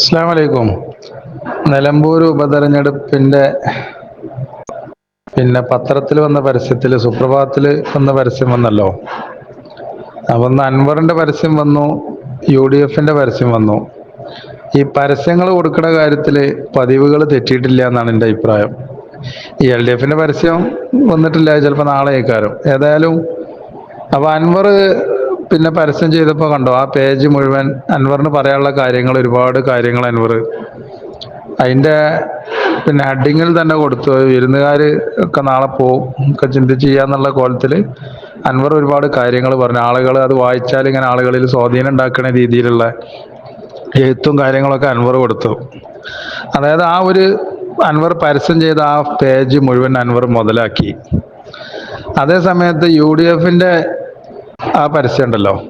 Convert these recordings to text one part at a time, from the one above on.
അസ്സാം വലൈക്കും നിലമ്പൂർ ഉപതെരഞ്ഞെടുപ്പിന്റെ പിന്നെ പത്രത്തിൽ വന്ന പരസ്യത്തിൽ സുപ്രഭാതത്തിൽ വന്ന പരസ്യം വന്നല്ലോ. ഒന്ന് അൻവറിന്റെ പരസ്യം വന്നു യു ഡി എഫിന്റെ പരസ്യം വന്നു. ഈ പരസ്യങ്ങൾ കൊടുക്കുന്ന കാര്യത്തിൽ പതിവുകൾ തെറ്റിയിട്ടില്ല എന്നാണ് എന്റെ അഭിപ്രായം. ഈ എൽ ഡി എഫിന്റെ പരസ്യം വന്നിട്ടില്ല ചിലപ്പോൾ നാളെ ഏതായാലും അപ്പൊ അൻവർ പിന്നെ പരസ്യം ചെയ്തപ്പോൾ കണ്ടോ ആ പേജ് മുഴുവൻ അൻവറിന് പറയാനുള്ള കാര്യങ്ങൾ ഒരുപാട് കാര്യങ്ങൾ അൻവർ അതിന്റെ പിന്നെ ഹെഡിങ്ങിൽ തന്നെ കൊടുത്തു. വിരുന്നുകാർ ഒക്കെ നാളെ പോവും ഒക്കെ ചിന്തിച്ച് ചെയ്യാന്നുള്ള കോലത്തിൽ അൻവർ ഒരുപാട് കാര്യങ്ങൾ പറഞ്ഞു. ആളുകൾ അത് വായിച്ചാൽ ഇങ്ങനെ ആളുകളിൽ സ്വാധീനം ഉണ്ടാക്കുന്ന രീതിയിലുള്ള എഴുത്തും കാര്യങ്ങളൊക്കെ അൻവർ കൊടുത്തു. അതായത് ആ ഒരു അൻവർ പരസ്യം ചെയ്ത ആ പേജ് മുഴുവൻ അൻവർ മുതലാക്കി. അതേ സമയത്ത് യു ഡി എഫിന്റെ ആ പരസ്യം ഉണ്ടല്ലോ.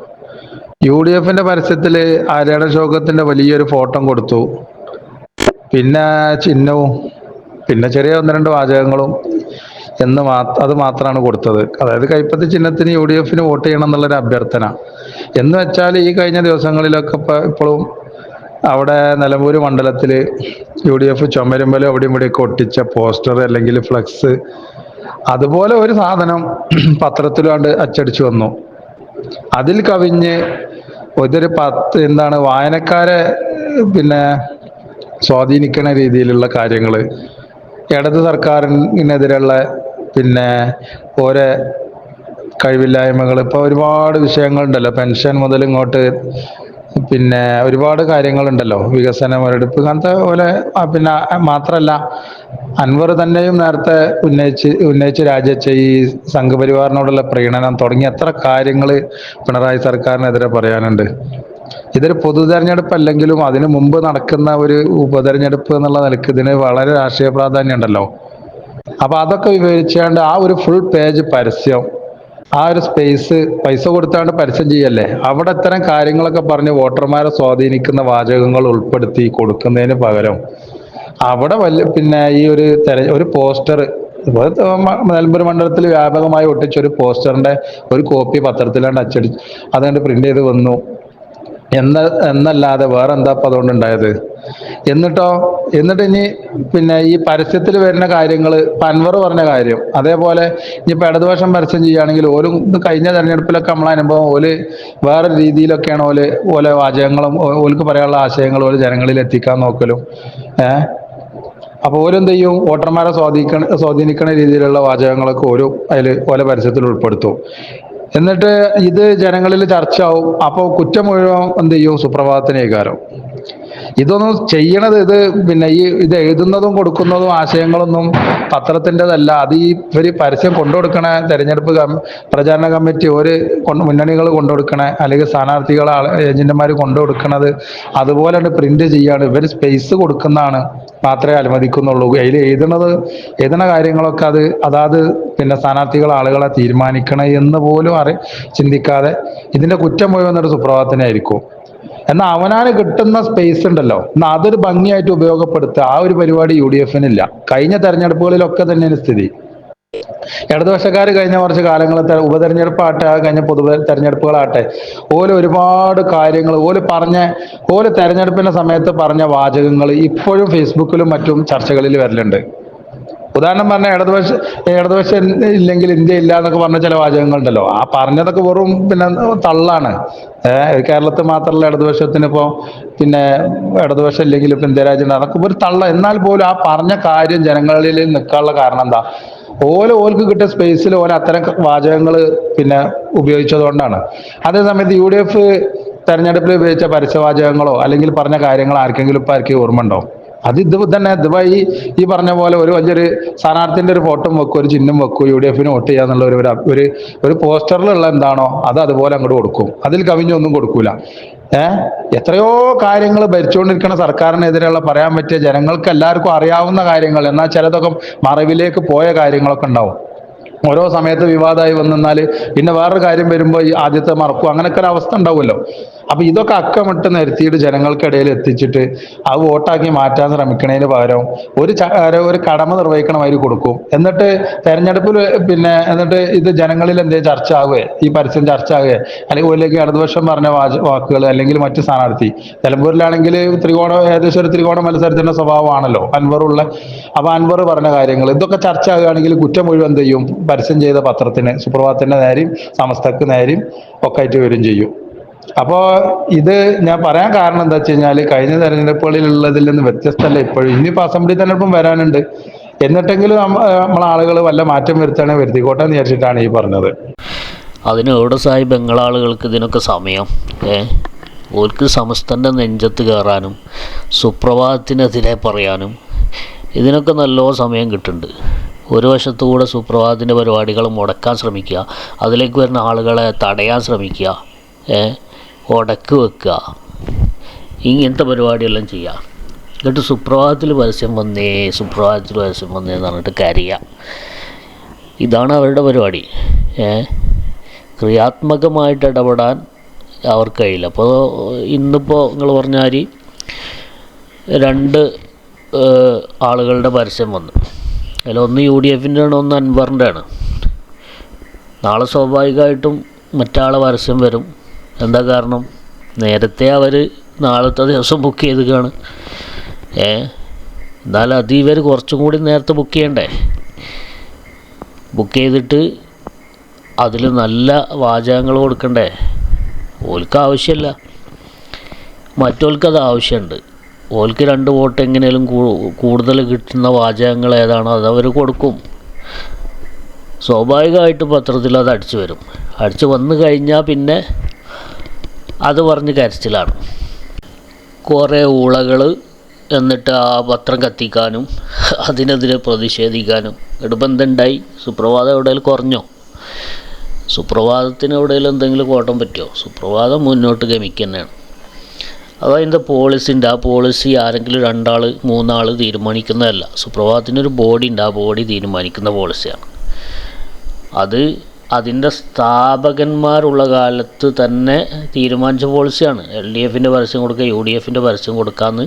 യു ഡി എഫിന്റെ പരസ്യത്തിൽ ആര്യാട ശോകത്തിന്റെ വലിയൊരു ഫോട്ടോ കൊടുത്തു. പിന്നെ ചിഹ്നവും പിന്നെ ചെറിയ ഒന്ന് രണ്ട് വാചകങ്ങളും എന്ന് അത് മാത്രമാണ് കൊടുത്തത്. അതായത് കൈപ്പത്തി ചിഹ്നത്തിന് യു ഡി എഫിന് വോട്ട് ചെയ്യണം എന്നുള്ളൊരു അഭ്യർത്ഥന. എന്ന് വെച്ചാൽ ഈ കഴിഞ്ഞ ദിവസങ്ങളിലൊക്കെ ഇപ്പൊ- ഇപ്പോഴും അവിടെ നിലമ്പൂര് മണ്ഡലത്തിൽ യു ഡി എഫ് ചുമരുമ്പലും അവിടെയും ഇവിടെയൊക്കെ ഒട്ടിച്ച പോസ്റ്റർ അല്ലെങ്കിൽ ഫ്ലക്സ് അതുപോലെ ഒരു സാധനം പത്രത്തിലാണ്ട് അച്ചടിച്ചു വന്നു. അതിൽ കവിഞ്ഞ് ഇതൊരു പത്ത് എന്താണ് വായനക്കാരെ പിന്നെ സ്വാധീനിക്കുന്ന രീതിയിലുള്ള കാര്യങ്ങൾ ഇടത് സർക്കാരിനെതിരെയുള്ള പിന്നെ ഓരോ കഴിവില്ലായ്മകൾ ഇപ്പോൾ ഒരുപാട് വിഷയങ്ങളുണ്ടല്ലോ പെൻഷൻ മുതൽ ഇങ്ങോട്ട് പിന്നെ ഒരുപാട് കാര്യങ്ങളുണ്ടല്ലോ. വികസന മുരടിപ്പ് അങ്ങനത്തെ പോലെ പിന്നെ മാത്രല്ല അൻവർ തന്നെയും നേരത്തെ ഉന്നയിച്ച് ഉന്നയിച്ച് രാജിവെച്ച ഈ സംഘപരിവാറിനോടുള്ള പ്രീണനം തുടങ്ങി എത്ര കാര്യങ്ങൾ പിണറായി സർക്കാരിനെതിരെ പറയാനുണ്ട്. ഇതൊരു പൊതു തെരഞ്ഞെടുപ്പ് അല്ലെങ്കിലും അതിനു മുമ്പ് നടക്കുന്ന ഒരു ഉപതെരഞ്ഞെടുപ്പ് എന്നുള്ള നിലയ്ക്ക് ഇതിന് വളരെ രാഷ്ട്രീയ പ്രാധാന്യം ഉണ്ടല്ലോ അപ്പൊ അതൊക്കെ വിവരിച്ചാണ്ട് ആ ഒരു ഫുൾ പേജ് പരസ്യം ആ ഒരു സ്പേസ് പൈസ കൊടുത്താണ്ട് പരസ്യം ചെയ്യല്ലേ? അവിടെ ഇത്തരം കാര്യങ്ങളൊക്കെ പറഞ്ഞ് വോട്ടർമാരെ സ്വാധീനിക്കുന്ന വാചകങ്ങൾ ഉൾപ്പെടുത്തി കൊടുക്കുന്നതിന് പകരം അവിടെ വലിയ പിന്നെ ഈ ഒരു തെര ഒരു പോസ്റ്റർ നിലമ്പൂർ മണ്ഡലത്തിൽ വ്യാപകമായി ഒട്ടിച്ച ഒരു പോസ്റ്ററിന്റെ ഒരു കോപ്പി പത്രത്തിലാണ്ട് അച്ചടി അതുകൊണ്ട് പ്രിന്റ് ചെയ്ത് വന്നു. എന്ന എന്നല്ലാതെ വേറെ എന്താ അതുകൊണ്ട് ഉണ്ടായത് എന്നിട്ടോ എന്നിട്ട് ഇനി പിന്നെ ഈ പരസ്യത്തിൽ വരുന്ന കാര്യങ്ങൾ പൻവർ പറഞ്ഞ കാര്യം അതേപോലെ ഇനിയിപ്പോൾ ഇടതുപക്ഷം പരസ്യം ചെയ്യുകയാണെങ്കിൽ ഓലും കഴിഞ്ഞ തെരഞ്ഞെടുപ്പിലൊക്കെ നമ്മളെ അനുഭവം ഓൽ വേറെ രീതിയിലൊക്കെയാണ് ഓൽ ഓലെ വാചകങ്ങളും ഓൽക്ക് പറയാനുള്ള ആശയങ്ങളും ഓൽ ജനങ്ങളിൽ എത്തിക്കാൻ നോക്കലും. ഏഹ് അപ്പൊ ഓരെന്ത് ചെയ്യും വോട്ടർമാരെ സ്വാധീനിക്കണ സ്വാധീനിക്കണ രീതിയിലുള്ള വാചകങ്ങളൊക്കെ ഓരോ അതിൽ ഓല പരസ്യത്തിൽ ഉൾപ്പെടുത്തും. എന്നിട്ട് ഇത് ജനങ്ങളിൽ ചർച്ചയാവും. അപ്പോൾ കുറ്റം മുഴുവൻ എന്ത് ചെയ്യും? സുപ്രഭാതത്തിനേക്കാരം ഇതൊന്നും ചെയ്യണത് ഇത് പിന്നെ ഈ ഇത് എഴുതുന്നതും കൊടുക്കുന്നതും ആശയങ്ങളൊന്നും പത്രത്തിന്റെതല്ല. അത് ഈ ഇവർ പരസ്യം കൊണ്ടുകൊടുക്കണ തെരഞ്ഞെടുപ്പ് പ്രചാരണ കമ്മിറ്റി ഒരു മുന്നണികൾ കൊണ്ടുകൊടുക്കണ അല്ലെങ്കിൽ സ്ഥാനാർത്ഥികൾ ഏജന്റുമാർ കൊണ്ടുകൊടുക്കണത് അതുപോലെ പ്രിന്റ് ചെയ്യാണ്. ഇവർ സ്പേസ് കൊടുക്കുന്നതാണ് മാത്രമേ അനുവദിക്കുന്നുള്ളൂ. അതിൽ എഴുതണത് എഴുതണ കാര്യങ്ങളൊക്കെ അത് അതാത് പിന്നെ സ്ഥാനാർത്ഥികൾ ആളുകളെ തീരുമാനിക്കണം എന്ന് പോലും അറി ചിന്തിക്കാതെ ഇതിന്റെ കുറ്റം മുഴുവൻ ഒരു സുപ്രഭാതത്തിനായിരിക്കും. എന്നാൽ അവനാണ് കിട്ടുന്ന സ്പേസ് ഉണ്ടല്ലോ. എന്നാൽ അതൊരു ഭംഗിയായിട്ട് ഉപയോഗപ്പെടുത്തുക. ആ ഒരു പരിപാടി യു ഡി എഫിനില്ല കഴിഞ്ഞ തെരഞ്ഞെടുപ്പുകളിലൊക്കെ തന്നെയാണ് സ്ഥിതി. ഇടതുപക്ഷക്കാർ കഴിഞ്ഞ കുറച്ച് കാലങ്ങളത്തെ ഉപതെരഞ്ഞെടുപ്പാട്ടെ ആ കഴിഞ്ഞ പൊതു തെരഞ്ഞെടുപ്പുകളാട്ടെ ഓൽ ഒരുപാട് കാര്യങ്ങൾ ഓൽ പറഞ്ഞ ഓൽ തെരഞ്ഞെടുപ്പിന്റെ സമയത്ത് പറഞ്ഞ വാചകങ്ങൾ ഇപ്പോഴും ഫേസ്ബുക്കിലും മറ്റും ചർച്ചകളിൽ വരലുണ്ട്. ഉദാഹരണം പറഞ്ഞ ഇടതുപക്ഷ ഇടതുപക്ഷ ഇല്ലെങ്കിൽ ഇന്ത്യ ഇല്ല എന്നൊക്കെ പറഞ്ഞ ചില വാചകങ്ങളുണ്ടല്ലോ. ആ പറഞ്ഞതൊക്കെ വെറും പിന്നെ തള്ളാണ്. ഏഹ് കേരളത്തിൽ മാത്രമല്ല ഇടതുപക്ഷത്തിന് ഇപ്പോ പിന്നെ ഇടതുപക്ഷം ഇല്ലെങ്കിൽ ഇപ്പൊ ഇന്ത്യ രാജ്യം അതൊക്കെ ഒരു തള്ള. എന്നാൽ പോലും ആ പറഞ്ഞ കാര്യം ജനങ്ങളിൽ നിൽക്കാനുള്ള കാരണം എന്താ? ഓല ഓൽക്ക് കിട്ടിയ സ്പേസിൽ ഓല അത്തരം വാചകങ്ങൾ പിന്നെ ഉപയോഗിച്ചതുകൊണ്ടാണ് അതേസമയത്ത് യു ഡി എഫ് തെരഞ്ഞെടുപ്പിൽ ഉപയോഗിച്ച പരസ്യവാചകങ്ങളോ അല്ലെങ്കിൽ പറഞ്ഞ കാര്യങ്ങൾ ആർക്കെങ്കിലും ഇപ്പൊ ആർക്കും ഓർമ്മ ഉണ്ടോ അത് ഇത് തന്നെ ഇതിപ്പോ ഈ ഈ പറഞ്ഞ പോലെ ഒരു വലിയൊരു സ്ഥാനാർത്ഥിന്റെ ഒരു ഫോട്ടോ വെക്കും ഒരു ചിഹ്നം വെക്കും യു ഡി എഫിന് വോട്ട് ചെയ്യാന്നുള്ള ഒരു- ഒരു ഒരു പോസ്റ്ററിലുള്ള എന്താണോ അത് അതുപോലെ അങ്ങോട്ട് കൊടുക്കും. അതിൽ കവിഞ്ഞൊന്നും കൊടുക്കൂല. ഏഹ് എത്രയോ കാര്യങ്ങൾ ഭരിച്ചുകൊണ്ടിരിക്കുന്ന സർക്കാരിനെതിരെയുള്ള പറയാൻ പറ്റിയ ജനങ്ങൾക്ക് എല്ലാവർക്കും അറിയാവുന്ന കാര്യങ്ങൾ എന്നാൽ ചിലതൊക്കെ മറവിലേക്ക് പോയ കാര്യങ്ങളൊക്കെ ഉണ്ടാവും. ഓരോ സമയത്ത് വിവാദമായി വന്നാൽ പിന്നെ വേറൊരു കാര്യം വരുമ്പോൾ ഈ ആദ്യത്തെ മറക്കും അങ്ങനെയൊക്കെ ഒരു അവസ്ഥ ഉണ്ടാവുമല്ലോ. അപ്പൊ ഇതൊക്കെ അക്കമിട്ട് നിരത്തിയിട്ട് ജനങ്ങൾക്കിടയിൽ എത്തിച്ചിട്ട് അത് വോട്ടാക്കി മാറ്റാൻ ശ്രമിക്കണതിന് പകരം ഒരു ഒരു- കടമ നിർവഹിക്കണ മാതിരി കൊടുക്കും. എന്നിട്ട് തെരഞ്ഞെടുപ്പിൽ പിന്നെ എന്നിട്ട് ഇത് ജനങ്ങളിൽ എന്തെങ്കിലും ചർച്ച ആവുകയെ ഈ പരസ്യം ചർച്ച ആവുകയെ അല്ലെങ്കിൽ ഒരിലേക്ക് ഇടതുപക്ഷം പറഞ്ഞ വാക്കുകൾ അല്ലെങ്കിൽ മറ്റ് സ്ഥാനാർത്ഥി. നിലമ്പൂരിലാണെങ്കിൽ ത്രികോണ ഏകദേശം ഒരു ത്രികോണ മത്സരത്തിന്റെ സ്വഭാവമാണല്ലോ. അൻവറുള്ള അപ്പൊ അൻവർ പറഞ്ഞ കാര്യങ്ങൾ. ഇതൊക്കെ ചർച്ച ആകുകയാണെങ്കിൽ കുറ്റം മുഴുവൻ എന്ത് ചെയ്യും? പരസ്യം ചെയ്ത പത്രത്തിന് സുപ്രഭാതത്തിന്റെ നേരെയും സമസ്തക്ക് നേരെയും ഒക്കെ ആയിട്ട് വരും ചെയ്യും. അപ്പോ ഇത് ഞാൻ പറയാൻ കാരണം എന്താ വെച്ച് കഴിഞ്ഞാൽ കഴിഞ്ഞ തെരഞ്ഞെടുപ്പുകളിലുള്ളതിൽ നിന്ന് വ്യത്യസ്തമല്ല ഇപ്പോഴും. ഇനിയിപ്പോ അസംബ്ലി തെരഞ്ഞെടുപ്പും വരാനുണ്ട്. എന്നിട്ടെങ്കിലും നമ്മൾ ആളുകൾ വല്ല മാറ്റം വരുത്താണെ വരുത്തിക്കോട്ടെ എന്ന് വിചാരിച്ചിട്ടാണ് ഈ പറഞ്ഞത്. അതിന് എവിടെ സായി ബംഗാളുകൾക്ക് ഇതിനൊക്കെ സമയം. ഏ? ഓർക്ക് സമസ്തന്റെ നെഞ്ചത്ത് കയറാനും സുപ്രഭാതത്തിനെതിരെ പറയാനും ഇതിനൊക്കെ നല്ലോ സമയം കിട്ടുന്നുണ്ട്. ഒരു വശത്തുകൂടെ സുപ്രഭാതത്തിന്റെ പരിപാടികൾ മുടക്കാൻ ശ്രമിക്കുക. അതിലേക്ക് വരുന്ന ആളുകളെ തടയാൻ ശ്രമിക്കുക. ഏ? ഉടക്ക് വെക്കുക. ഇങ്ങനത്തെ പരിപാടിയെല്ലാം ചെയ്യുക എന്നിട്ട് സുപ്രഭാതത്തിൽ പരസ്യം വന്നേ സുപ്രഭാതത്തിൽ പരസ്യം വന്നേ എന്ന് പറഞ്ഞിട്ട് കരയുക ഇതാണ് അവരുടെ പരിപാടി. ക്രിയാത്മകമായിട്ട് ഇടപെടാൻ അവർക്ക് കഴിയില്ല. അപ്പോൾ ഇന്നിപ്പോൾ നിങ്ങൾ പറഞ്ഞ മാതിരി രണ്ട് ആളുകളുടെ പരസ്യം വന്നു. അതിൽ ഒന്ന് യു ഡി എഫിന്റെ ആണ് ഒന്ന് അൻവറിന്റെ ആണ്. നാളെ സ്വാഭാവികമായിട്ടും മറ്റാളെ പരസ്യം വരും. എന്താ കാരണം? നേരത്തെ അവർ നാളത്തെ ദിവസം ബുക്ക് ചെയ്ത് ഏ? എന്നാലും അത് ഇവർ കുറച്ചും കൂടി നേരത്തെ ബുക്ക് ചെയ്യണ്ടേ? ബുക്ക് ചെയ്തിട്ട് അതിൽ നല്ല വാചകങ്ങൾ കൊടുക്കണ്ടേ? ഓൽക്ക് ആവശ്യമില്ല മറ്റോൽക്കത് ആവശ്യമുണ്ട് ഓൽക്ക് രണ്ട് വോട്ട് എങ്ങനെയും കൂടുതൽ കിട്ടുന്ന വാചകങ്ങൾ ഏതാണോ അത് അവർ കൊടുക്കും. സ്വാഭാവികമായിട്ട് പത്രത്തിൽ അത് അടിച്ചു വരും. അടിച്ചു വന്നു കഴിഞ്ഞാൽ പിന്നെ അത് പറഞ്ഞ് കരച്ചിലാണ്. കുറേ ഊളകൾ എന്നിട്ട് ആ പത്രം കത്തിക്കാനും അതിനെതിരെ പ്രതിഷേധിക്കാനും ഇടുബന്ധമുണ്ടായി സുപ്രഭാതം എവിടെയെങ്കിലും കുറഞ്ഞോ? സുപ്രഭാതത്തിന് എവിടെയെങ്കിലും എന്തെങ്കിലും കോട്ടം പറ്റുമോ സുപ്രഭാതം മുന്നോട്ട് ഗമിക്കുക തന്നെയാണ് അത് അതിന്റെ പോളിസി ഉണ്ട് ആ പോളിസി ആരെങ്കിലും രണ്ടാൾ മൂന്നാൾ തീരുമാനിക്കുന്നതല്ല. സുപ്രഭാതത്തിനൊരു ബോഡി ഉണ്ട് ആ ബോഡി തീരുമാനിക്കുന്ന പോളിസിയാണ്. അത് അതിന്റെ സ്ഥാപകന്മാരുള്ള കാലത്ത് തന്നെ തീരുമാനിച്ച പോളിസിയാണ്. എൽ ഡി എഫിന്റെ പരസ്യം കൊടുക്കുക യു ഡി എഫിന്റെ പരസ്യം കൊടുക്കാമെന്ന്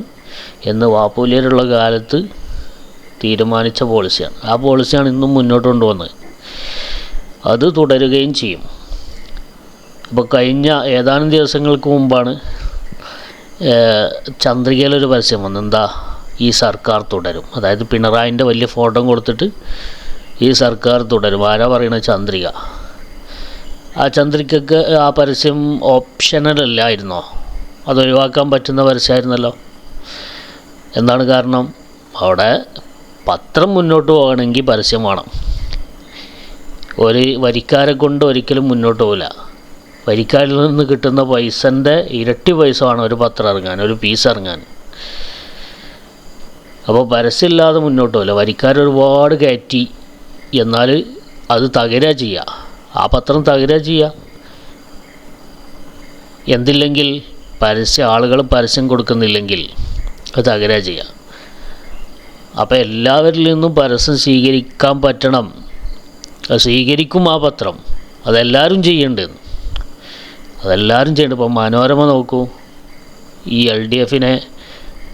എന്ന് വാപ്പൂലിയരുള്ള കാലത്ത് തീരുമാനിച്ച പോളിസിയാണ്. ആ പോളിസിയാണ് ഇന്നും മുന്നോട്ട് കൊണ്ടുവന്നത്. അത് തുടരുകയും ചെയ്യും. അപ്പോൾ കഴിഞ്ഞ ഏതാനും ദിവസങ്ങൾക്ക് മുമ്പാണ് ചന്ദ്രികയിലൊരു പരസ്യം വന്നു എന്താ? ഈ സർക്കാർ തുടരും. അതായത് പിണറായിന്റെ വലിയ ഫോട്ടോ കൊടുത്തിട്ട് ഈ സർക്കാർ തുടരും ആരാ പറയുന്നത് ചന്ദ്രിക. ആ ചന്ദ്രികക്ക് ആ പരസ്യം ഓപ്ഷണൽ അല്ലായിരുന്നോ? അതൊഴിവാക്കാൻ പറ്റുന്ന പരസ്യമായിരുന്നല്ലോ. എന്താണ് കാരണം? അവിടെ പത്രം മുന്നോട്ട് പോകണമെങ്കിൽ പരസ്യം വേണം. ഒരു വരിക്കാരെ കൊണ്ട് ഒരിക്കലും മുന്നോട്ട് പോകില്ല വരിക്കാരിൽ നിന്ന് കിട്ടുന്ന പൈസന്റെ ഇരട്ടി പൈസ വേണം ഒരു പത്രം ഇറങ്ങാൻ ഒരു പീസ് ഇറങ്ങാൻ. അപ്പോൾ പരസ്യമില്ലാതെ മുന്നോട്ട് പോകില്ല വരിക്കാർ ഒരുപാട് കയറ്റി. എന്നാൽ അത് തകരാ ചെയ്യുക ആ പത്രം തകരാ ചെയ്യുക എന്തില്ലെങ്കിൽ പരസ്യം ആളുകൾ പരസ്യം കൊടുക്കുന്നില്ലെങ്കിൽ അത് തകരാ ചെയ്യുക അപ്പോൾ എല്ലാവരിൽ നിന്നും പരസ്യം സ്വീകരിക്കാൻ പറ്റണം. സ്വീകരിക്കും ആ പത്രം. അതെല്ലാവരും ചെയ്യേണ്ടതെന്ന് അതെല്ലാവരും ചെയ്യേണ്ടത് ഇപ്പം മനോരമ നോക്കൂ. ഈ എൽ ഡി എഫിനെ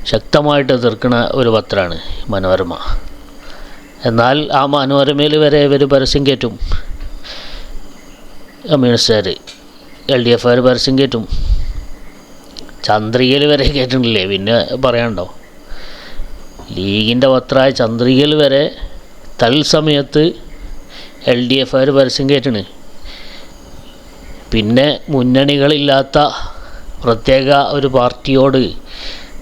ശക്തമായിട്ട് എതിർക്കുന്ന ഒരു പത്രമാണ് മനോരമ. എന്നാൽ ആ മനോരമയിൽ വരെ ഇവർ പരസ്യം കയറ്റും കമ്മ്യൂണിസ്റ്റുകാർ എൽ ഡി എഫുകാർ പരസ്യം കയറ്റും ചന്ദ്രികയിൽ വരെ കയറ്റുന്നില്ലേ പിന്നെ പറയാനുണ്ടോ? ലീഗിന്റെ പത്രമായ ചന്ദ്രികയിൽ വരെ തൽസമയത്ത് എൽ ഡി എഫുകാർ പരസ്യം കയറ്റണ് പിന്നെ മുന്നണികളില്ലാത്ത പ്രത്യേക ഒരു പാർട്ടിയോട്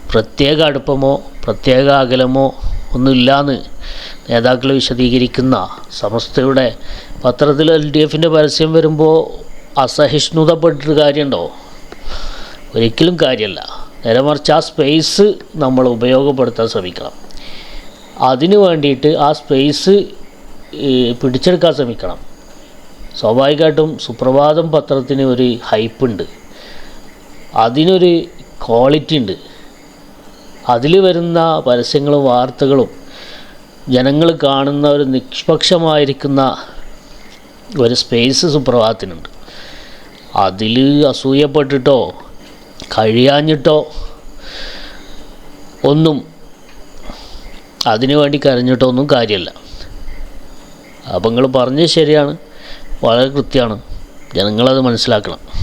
പ്രത്യേക അടുപ്പമോ പ്രത്യേക അകലമോ ഒന്നുമില്ലാന്ന് നേതാക്കൾ വിശദീകരിക്കുന്ന സമസ്തയുടെ പത്രത്തിൽ എൽ ഡി എഫിന്റെ പരസ്യം വരുമ്പോൾ അസഹിഷ്ണുതപ്പെട്ടിട്ട് കാര്യമുണ്ടോ? ഒരിക്കലും കാര്യമല്ല. നേരെ മറിച്ച് ആ സ്പേസ് നമ്മൾ ഉപയോഗപ്പെടുത്താൻ ശ്രമിക്കണം. അതിനു വേണ്ടിയിട്ട് ആ സ്പേസ് പിടിച്ചെടുക്കാൻ ശ്രമിക്കണം. സ്വാഭാവികമായിട്ടും സുപ്രഭാതം പത്രത്തിന് ഒരു ഹൈപ്പുണ്ട്. അതിനൊരു ക്വാളിറ്റി ഉണ്ട് അതിൽ വരുന്ന പരസ്യങ്ങളും വാർത്തകളും ജനങ്ങൾ കാണുന്ന ഒരു നിഷ്പക്ഷമായിരിക്കുന്ന ഒരു സ്പേസ് സുപ്രഭാതത്തിനുണ്ട്. അതിൽ അസൂയപ്പെട്ടിട്ടോ കഴിയാഞ്ഞിട്ടോ ഒന്നും അതിനു വേണ്ടി കരഞ്ഞിട്ടോ ഒന്നും കാര്യമല്ല അപ്പം നിങ്ങൾ പറഞ്ഞത് ശരിയാണ് വളരെ കൃത്യമാണ്. ജനങ്ങളത് മനസ്സിലാക്കണം.